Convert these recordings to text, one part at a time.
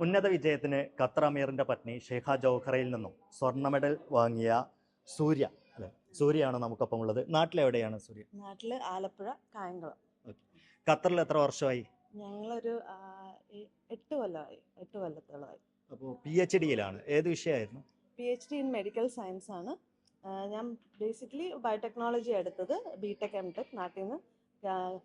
ഉന്നത വിജയത്തിന് ഖത്തർ അമീറിന്റെ പത്നി ഷേഖ ജോഹറയിൽ നിന്നും സ്വർണ മെഡൽ വാങ്ങിയ സൂര്യ അല്ലെ? സൂര്യയാണ് നമുക്കൊപ്പം ഉള്ളത്. നാട്ടിലെവിടെയാണ് സൂര്യ? നാട്ടിൽ ആലപ്പുഴ കായംകുളം. ഖത്തറിൽ എത്ര വർഷമായി? ഞങ്ങളൊരു എട്ട് കൊല്ലമായി എട്ട് കൊല്ലത്തോളമായി. അപ്പോൾ പി എച്ച് ഡിയിലാണ് ഏത് വിഷയമായിരുന്നു? P H D in medical science ആണ് ഞാൻ ബേസിക്കലി ബയോടെക്നോളജി എടുത്തത്. ബി ടെക് എം ടെക് നാട്ടിൽ നിന്ന്.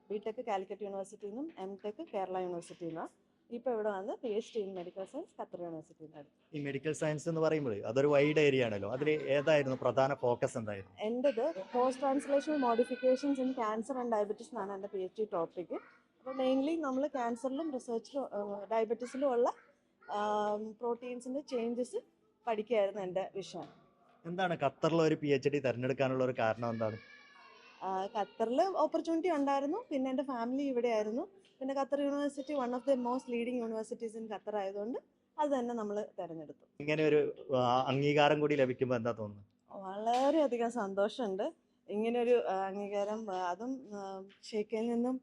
ബി ടെക് കാലിക്കറ്റ് യൂണിവേഴ്സിറ്റിയിൽ നിന്നും എം ടെക് കേരള യൂണിവേഴ്സിറ്റിയിൽ നിന്നാണ് ഇപ്പോൾ ഇവിടെ വന്ന് P H D in medical science Qatar യൂണിവേഴ്സിറ്റിയിൽ ഈ മെഡിക്കൽ സയൻസ് എന്ന് പറയുമ്പോൾ അതൊരു വൈഡ് ഏരിയ ആണല്ലോ. അതിൽ ഏതായിരുന്നു പ്രധാന ഫോക്കസ് എന്തായിരുന്നു? എന്റെത് post translational modifications in cancer and diabetes എന്നാണ് എന്റെ പി എച്ച് ഡി ടോപ്പിക് അപ്പോൾ മെയിൻലി നമ്മൾ ക്യാൻസറിലും റിസർച്ചിലും ഡയബറ്റീസിലും ഉള്ള പ്രോട്ടീൻസിന്റെ ചേഞ്ചസ് പഠിക്കുകയായിരുന്നു എന്റെ വിഷയം. എന്താണ് ഖത്തറിലെ ഒരു പി എച്ച് ഡി തിരഞ്ഞെടുക്കാനുള്ള ഒരു കാരണം എന്താണ്? ഖത്തറിൽ ഓപ്പർച്യൂണിറ്റി ഉണ്ടായിരുന്നു. പിന്നെ എന്റെ ഫാമിലി ഇവിടെ ആയിരുന്നു പിന്നെ Qatar university one of the most leading universities in Qatar ആയതുകൊണ്ട് അത് തന്നെ നമ്മൾ തിരഞ്ഞെടുത്തു. ഇങ്ങനെ ഒരു അംഗീകാരം കൂടി ലഭിക്കുമ്പോൾ എന്താ തോന്നുന്നു വളരെയധികം സന്തോഷമുണ്ട്. ഇങ്ങനൊരു അംഗീകാരം അതും ഷേക്കിൽ നിന്നും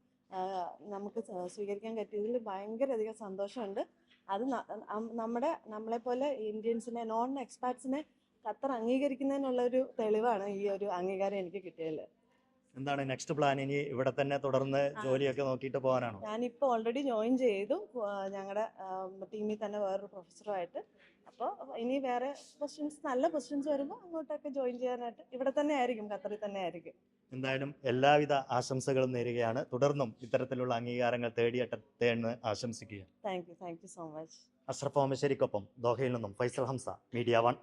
നമുക്ക് സ്വീകരിക്കാൻ പറ്റിയതിൽ ഭയങ്കര അധികം സന്തോഷമുണ്ട്. അത് നമ്മുടെ നമ്മളെപ്പോലെ ഇന്ത്യൻസിനെ നോൺ എക്സ്പാർട്സിനെ ഖത്തർ അംഗീകരിക്കുന്നതിനുള്ള ഒരു തെളിവാണ് ഈ ഒരു അംഗീകാരം എനിക്ക് കിട്ടിയതിൽ എന്താണ് നെക്സ്റ്റ് പ്ലാൻ? ഇനി ഇവിടെ തന്നെ തുടർന്ന്. ജോലിയൊക്കെ നോക്കിയിട്ട് പോകാനാണോ? ഞാനിപ്പോൾ ഓൾറെഡി ജോയിൻ ചെയ്തു. ഞങ്ങളുടെ ടീമിൽ തന്നെ വേറൊരു പ്രൊഫസറുമായിട്ട് അപ്പോൾ ഇനി വേറെ പൊസിഷൻസ് നല്ല പൊസിഷൻസ് വരുമ്പോൾ അങ്ങോട്ടൊക്കെ ജോയിൻ ചെയ്യാനായിട്ട് ഇവിടെ തന്നെ ആയിരിക്കും ഖത്തറിൽ തന്നെ ആയിരിക്കും. എന്തായാലും എല്ലാവിധ ആശംസകളും നേരുകയാണ്. തുടർന്നും ഇത്തരത്തിലുള്ള അംഗീകാരങ്ങൾ തേടിയെത്തട്ടെ എന്ന് ആശംസിക്കുക thank you thank you so much Ashraf ഓമശ്ശേരിക്കൊപ്പം ദോഹയിൽ നിന്നും ഫൈസൽ ഹംസ മീഡിയ വൺ.